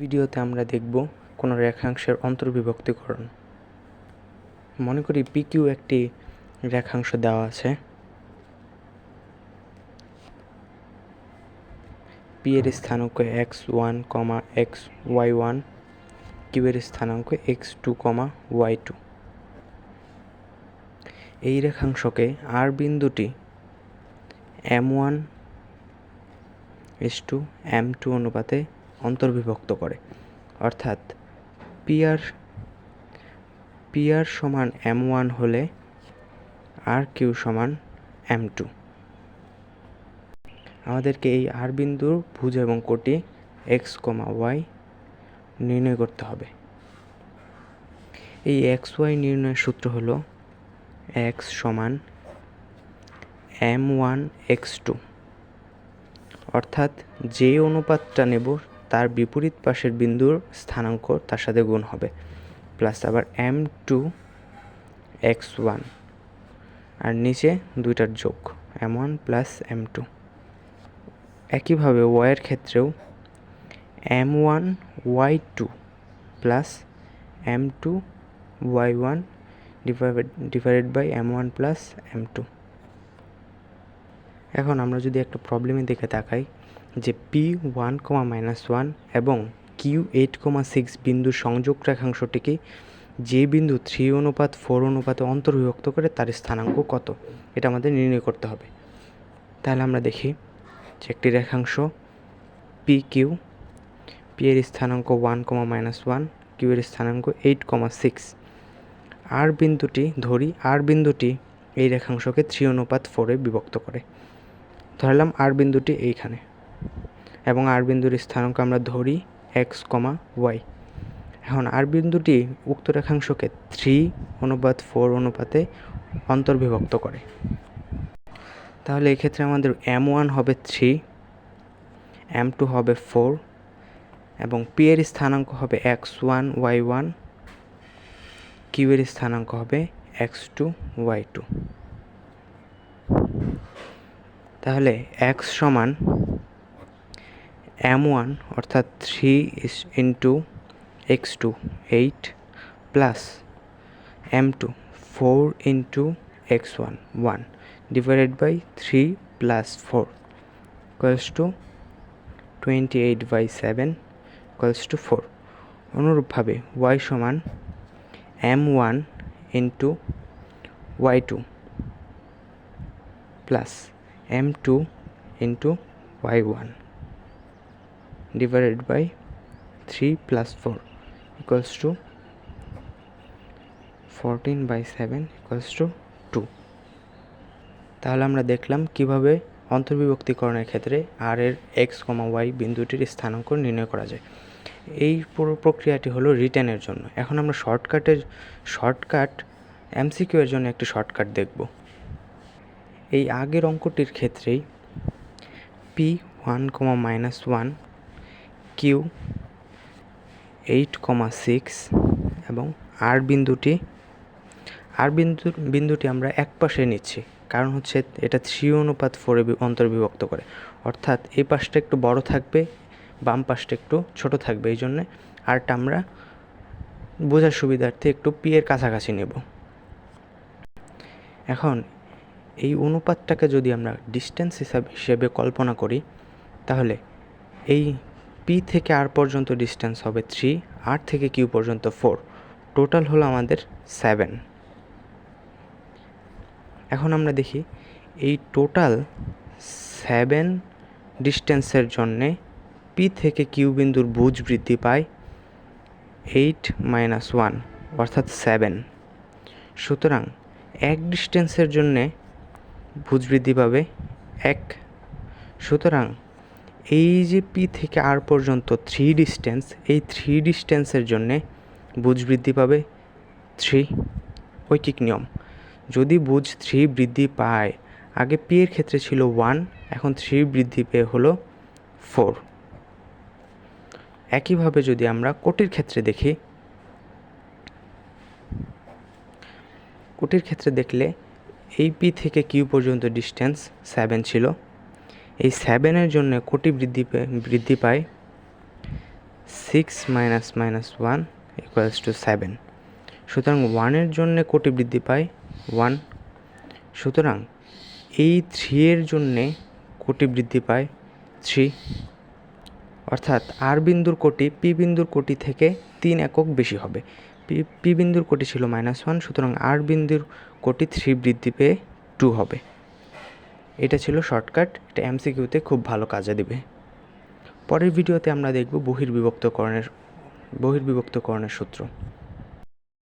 ভিডিওতে আমরা দেখব কোনো রেখাংশের অন্তর্বিভক্তিকরণ। মনে করি পি কিউ একটি রেখাংশ দেওয়া আছে। পি এর স্থানাঙ্ক X one comma X Y one Q এর স্থানাঙ্ক X two comma Y two এই রেখাংশকে আর বিন্দুটি M one is to M two অনুপাতে অন্তর্বিভক্ত করে। অর্থাৎ পিআর পিআর সমান এম ওয়ান হলে আর কিউ সমান এম টু। আমাদেরকে এই আর বিন্দুর ভুজ এবং কোটি এক্স কমা ওয়াই নির্ণয় করতে হবে। এই এক্স ওয়াই নির্ণয়ের সূত্র হলো এক্স সমান এম ওয়ান এক্স টু। অর্থাৎ যে অনুপাতটা নেব তার বিপরীত পাশের বিন্দুর স্থানাঙ্ক তার সাথে গুণ হবে। প্লাস আবার এম টু এক্স ওয়ান। আর নিচে দুইটার যোগ M one plus M two. একইভাবে ওয়াইয়ের ক্ষেত্রেও M one Y two plus M two Y one divided by M one plus M two. এখন আমরা যদি একটা প্রবলেমের দিকে তাকাই যে P one comma minus one এবং কিউ এইট কমা সিক্স বিন্দুর সংযোগ রেখাংশটিকে যে বিন্দু থ্রি অনুপাত ফোর অনুপাতে অন্তর্বিভক্ত করে তার স্থানাঙ্ক কত? এটা আমাদের নির্ণয় করতে হবে। তাহলে আমরা দেখি যে একটি রেখাংশ পি কিউ পি এর স্থানাঙ্ক one comma minus one Q এর স্থানাঙ্ক এইট কমা সিক্স আর বিন্দুটি, ধরি, আর বিন্দুটি এই রেখাংশকে থ্রি অনুপাত ফোরে বিভক্ত করে। ধরলাম আর বিন্দুটি এইখানে। এবং আর বিন্দুর স্থানাঙ্ক আমরা ধরি এক্স কমা ওয়াই এখন আর বিন্দুটি উক্ত রেখাংশকে থ্রি অনুপাত ফোর অনুপাতে অন্তর্বিভক্ত করে। তাহলে এক্ষেত্রে আমাদের এম ওয়ান হবে থ্রি এম টু হবে ফোর এবং পি এর স্থানাঙ্ক হবে X one Y one Q এর স্থানাঙ্ক হবে এক্স টু ওয়াই টু তাহলে এক্স সমান এম ওয়ান অর্থাৎ three into X two eight plus M two four into X one one divided by three plus four equals to twenty eight by seven equals to four অনুরূপভাবে Y সমান M one into Y two plus M two into Y one divided by 3 plus 4 equals to 14 by 7 equals to 2 তাহলে আমরা দেখলাম কীভাবে অন্তর্বিভক্তিকরণের ক্ষেত্রে আর এর x কমা Y বিন্দুটির স্থানাঙ্ক নির্ণয় করা যায়। এই পুরো প্রক্রিয়াটি হলো রিটেনের জন্য। এখন আমরা শর্টকাটের, শর্টকাট এমসিকিউ এর জন্য একটি শর্টকাট দেখব। এই আগের অঙ্কটির ক্ষেত্রেই P one comma minus one Q eight comma six এবং আর বিন্দুটি, আর বিন্দু, বিন্দুটি আমরা এক পাশে নিচ্ছি। কারণ হচ্ছে এটা থ্রি অনুপাত ফোরে অন্তর্বিভক্ত করে। অর্থাৎ এই পাশটা একটু বড় থাকবে, বাম পাশটা একটু ছোট থাকবে। এই জন্যে আরটা আমরা বোঝার সুবিধার্থে একটু পি এর কাছাকাছি নেব। এখন এই অনুপাতটাকে যদি আমরা ডিস্টেন্স হিসাব, হিসেবে কল্পনা করি, তাহলে এই পি থেকে আর পর্যন্ত ডিস্টেন্স হবে থ্রি, আর থেকে কিউ পর্যন্ত ফোর। টোটাল হলো আমাদের সেভেন। এখন আমরা দেখি এই টোটাল সেভেন ডিস্টেন্সের জন্যে পি থেকে কিউ বিন্দুর ভুজ বৃদ্ধি পায় এইট মাইনাস ওয়ান, অর্থাৎ সেভেন। সুতরাং এক ডিস্টেন্সের জন্যে ভুজ বৃদ্ধি পাবে এক। সুতরাং এই যে পি থেকে আর পর্যন্ত থ্রি ডিস্টেন্স এই থ্রি ডিস্টেন্সের জন্যে বুঝ বৃদ্ধি পাবে থ্রি ঐকিক নিয়ম। যদি বুঝ থ্রি বৃদ্ধি পায়, আগে পি এর ক্ষেত্রে ছিল ওয়ান এখন থ্রি বৃদ্ধি পেয়ে হলো ফোর একইভাবে যদি আমরা কোটির ক্ষেত্রে দেখি, কোটির ক্ষেত্রে দেখলে এই পি থেকে কিউ পর্যন্ত ডিস্টেন্স সেভেন ছিল। এই সেভেনের জন্য কোটি বৃদ্ধি বৃদ্ধি পায় six minus minus one equals to seven সুতরাং ওয়ানের জন্য কোটি বৃদ্ধি পায় ওয়ান সুতরাং এই থ্রি এর জন্যে কোটি বৃদ্ধি পায় থ্রি অর্থাৎ আর বিন্দুর কোটি পি বিন্দুর কোটি থেকে তিন একক বেশি হবে। পি পি বিন্দুর কোটি ছিল মাইনাস ওয়ান সুতরাং আর বিন্দুর কোটি থ্রি বৃদ্ধি পেয়ে টু হবে। এটা ছিল শর্টকাট, এটা এমসিকিউতে খুব ভালো কাজে দেবে। পরের ভিডিওতে আমরা দেখব বহির্বিভক্তকরণের বহির্বিভক্তকরণের সূত্র।